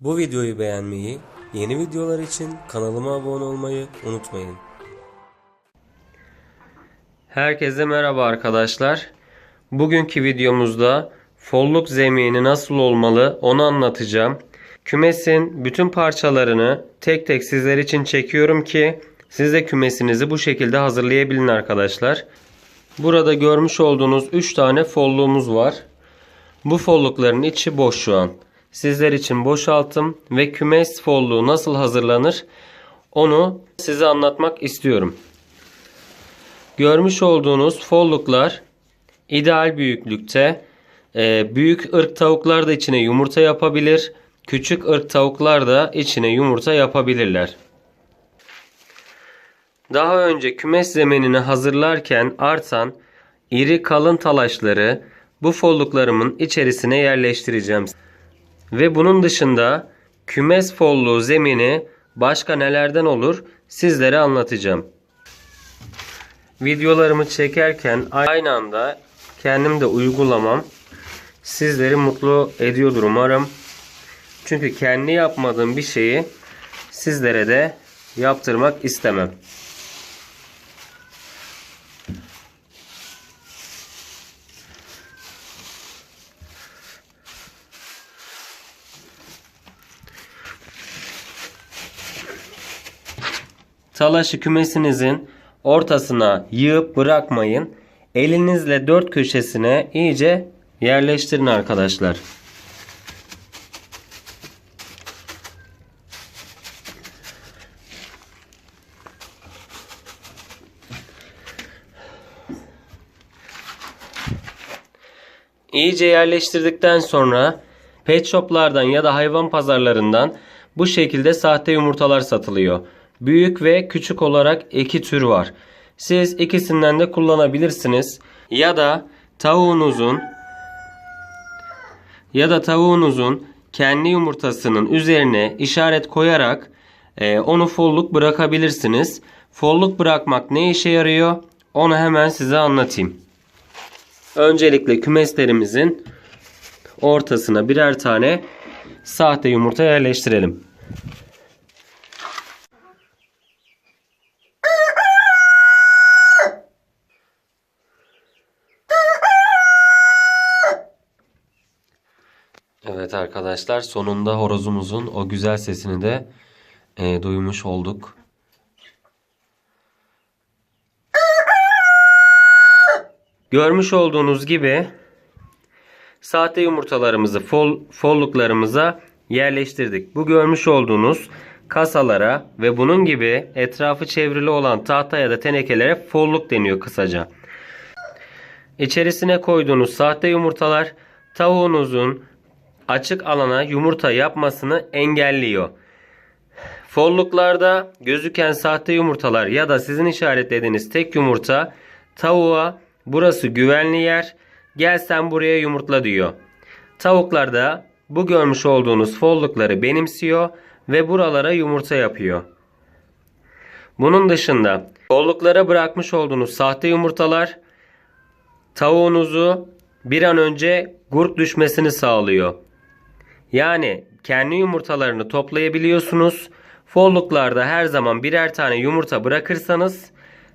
Bu videoyu beğenmeyi, yeni videolar için kanalıma abone olmayı unutmayın. Herkese merhaba arkadaşlar. Bugünkü videomuzda folluk zemini nasıl olmalı onu anlatacağım. Kümesin bütün parçalarını tek tek sizler için çekiyorum ki siz de kümesinizi bu şekilde hazırlayabilin arkadaşlar. Burada görmüş olduğunuz 3 tane folluğumuz var. Bu follukların içi boş şu an. Sizler için boşalttım ve kümes folluğu nasıl hazırlanır onu size anlatmak istiyorum. Görmüş olduğunuz folluklar ideal büyüklükte. Ee, büyük ırk tavuklar da içine yumurta yapabilir. Küçük ırk tavuklar da içine yumurta yapabilirler. Daha önce kümes zeminini hazırlarken artan iri kalın talaşları bu folluklarımın içerisine yerleştireceğim. Ve bunun dışında kümes folluğu zemini başka nelerden olur sizlere anlatacağım. Videolarımı çekerken aynı anda kendim de uygulamam sizleri mutlu ediyordur umarım. Çünkü kendi yapmadığım bir şeyi sizlere de yaptırmak istemem. Talaşı kümesinizin ortasına yığıp bırakmayın. Elinizle dört köşesine iyice yerleştirin arkadaşlar. İyice yerleştirdikten sonra pet shoplardan ya da hayvan pazarlarından bu şekilde sahte yumurtalar satılıyor. Büyük ve küçük olarak iki tür var. Siz ikisinden de kullanabilirsiniz. Ya da tavuğunuzun ya da tavuğunuzun kendi yumurtasının üzerine işaret koyarak e, onu folluk bırakabilirsiniz. Folluk bırakmak ne işe yarıyor? Onu hemen size anlatayım. Öncelikle kümeslerimizin ortasına birer tane sahte yumurta yerleştirelim. Arkadaşlar sonunda horozumuzun o güzel sesini de e, duymuş olduk. Görmüş olduğunuz gibi sahte yumurtalarımızı fol, folluklarımıza yerleştirdik. Bu görmüş olduğunuz kasalara ve bunun gibi etrafı çevrili olan tahta ya da tenekelere folluk deniyor kısaca. İçerisine koyduğunuz sahte yumurtalar tavuğunuzun açık alana yumurta yapmasını engelliyor. Folluklarda gözüken sahte yumurtalar ya da sizin işaretlediğiniz tek yumurta tavuğa burası güvenli yer gel sen buraya yumurtla diyor. Tavuklar da bu görmüş olduğunuz follukları benimsiyor ve buralara yumurta yapıyor. Bunun dışında folluklara bırakmış olduğunuz sahte yumurtalar tavuğunuzu bir an önce gurk düşmesini sağlıyor. Yani kendi yumurtalarını toplayabiliyorsunuz. Folluklarda her zaman birer tane yumurta bırakırsanız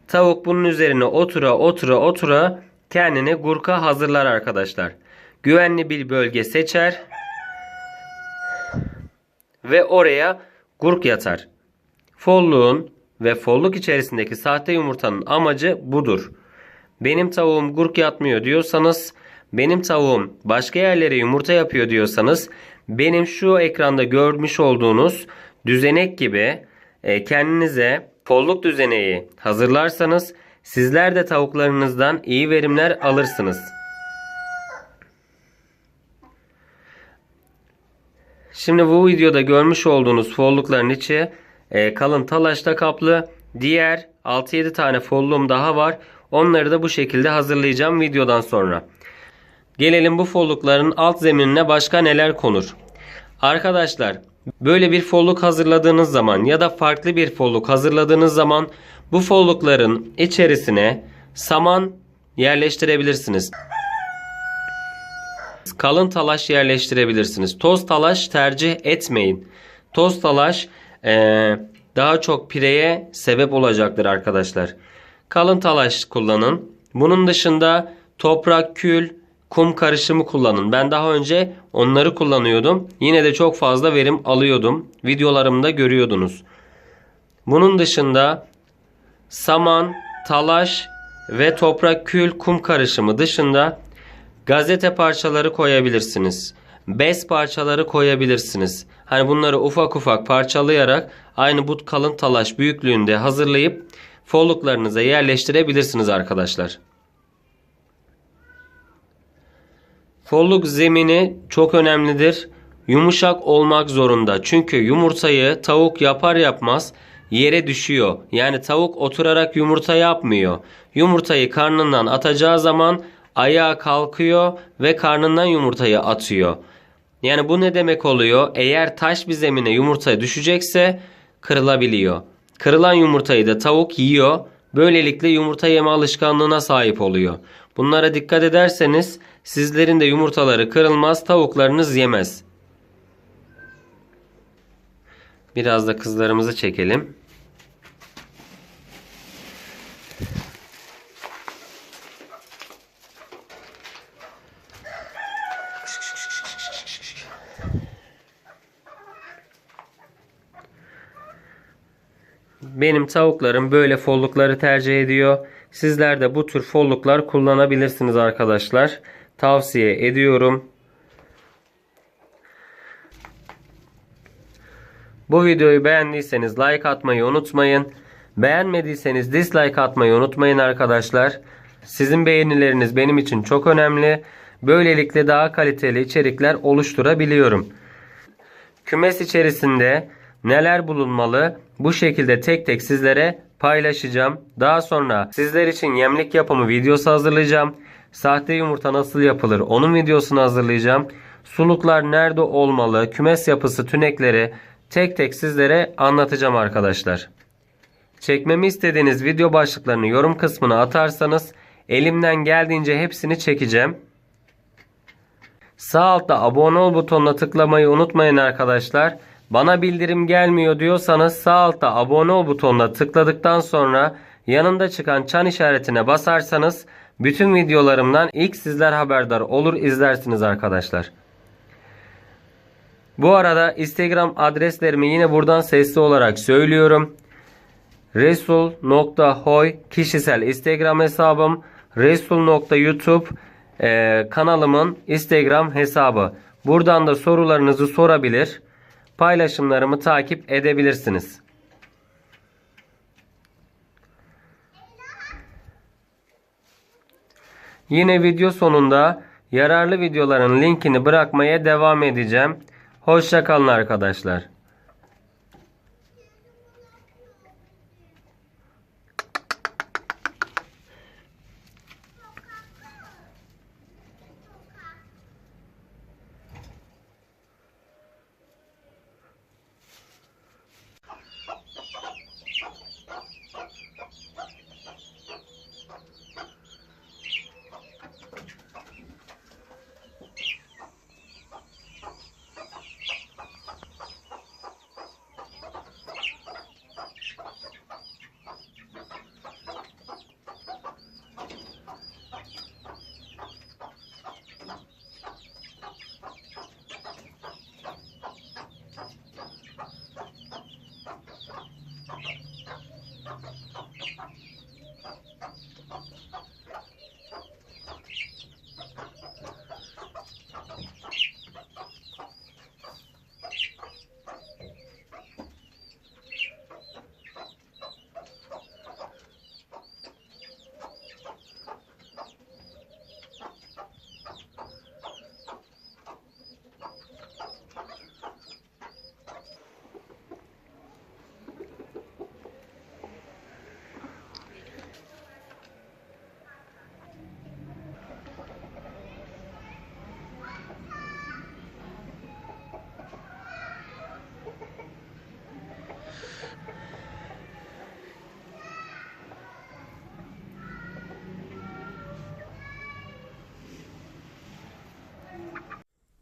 tavuk bunun üzerine otura otura otura kendini gurka hazırlar arkadaşlar. Güvenli bir bölge seçer ve oraya gurk yatar. Folluğun ve folluk içerisindeki sahte yumurtanın amacı budur. Benim tavuğum gurk yatmıyor diyorsanız, benim tavuğum başka yerlere yumurta yapıyor diyorsanız, benim şu ekranda görmüş olduğunuz düzenek gibi e, kendinize folluk düzeneği hazırlarsanız sizler de tavuklarınızdan iyi verimler alırsınız. Şimdi bu videoda görmüş olduğunuz follukların içi e, kalın talaşla kaplı. Diğer 6-7 tane folluğum daha var. Onları da bu şekilde hazırlayacağım videodan sonra. Gelelim bu follukların alt zeminine başka neler konur. Arkadaşlar böyle bir folluk hazırladığınız zaman ya da farklı bir folluk hazırladığınız zaman bu follukların içerisine saman yerleştirebilirsiniz. kalın talaş yerleştirebilirsiniz. Toz talaş tercih etmeyin. Toz talaş eee, daha çok pireye sebep olacaktır arkadaşlar. Kalın talaş kullanın. Bunun dışında toprak, kül, kum karışımı kullanın. Ben daha önce onları kullanıyordum. Yine de çok fazla verim alıyordum. Videolarımda görüyordunuz. Bunun dışında saman, talaş ve toprak, kül, kum karışımı dışında gazete parçaları koyabilirsiniz. Bez parçaları koyabilirsiniz. Hani bunları ufak ufak parçalayarak aynı bu kalın talaş büyüklüğünde hazırlayıp folluklarınıza yerleştirebilirsiniz arkadaşlar. Folluk zemini çok önemlidir. Yumuşak olmak zorunda. Çünkü yumurtayı tavuk yapar yapmaz yere düşüyor. Yani tavuk oturarak yumurta yapmıyor. Yumurtayı karnından atacağı zaman ayağa kalkıyor ve karnından yumurtayı atıyor. Yani bu ne demek oluyor? Eğer taş bir zemine yumurta düşecekse kırılabiliyor. Kırılan yumurtayı da tavuk yiyor. Böylelikle yumurta yeme alışkanlığına sahip oluyor. Bunlara dikkat ederseniz sizlerin de yumurtaları kırılmaz, tavuklarınız yemez. Biraz da kızlarımızı çekelim. Benim tavuklarım böyle follukları tercih ediyor. Sizler de bu tür folluklar kullanabilirsiniz arkadaşlar. Tavsiye ediyorum. Bu videoyu beğendiyseniz like atmayı unutmayın. Beğenmediyseniz dislike atmayı unutmayın arkadaşlar. Sizin beğenileriniz benim için çok önemli. Böylelikle daha kaliteli içerikler oluşturabiliyorum. Kümes içerisinde neler bulunmalı bu şekilde tek tek sizlere paylaşacağım. Daha sonra sizler için yemlik yapımı videosu hazırlayacağım. Sahte yumurta nasıl yapılır onun videosunu hazırlayacağım. Suluklar nerede olmalı, kümes yapısı, tünekleri tek tek sizlere anlatacağım arkadaşlar. Çekmemi istediğiniz video başlıklarını yorum kısmına atarsanız elimden geldiğince hepsini çekeceğim. Sağ altta abone ol butonuna tıklamayı unutmayın arkadaşlar. Bana bildirim gelmiyor diyorsanız sağ altta abone ol butonuna tıkladıktan sonra yanında çıkan çan işaretine basarsanız bütün videolarımdan ilk sizler haberdar olur izlersiniz arkadaşlar. Bu arada Instagram adreslerimi yine buradan sesli olarak söylüyorum. Resul.hoy kişisel Instagram hesabım. Resul.youtube e, kanalımın Instagram hesabı. Buradan da sorularınızı sorabilir. Paylaşımlarımı takip edebilirsiniz. Yine video sonunda yararlı videoların linkini bırakmaya devam edeceğim. Hoşçakalın arkadaşlar.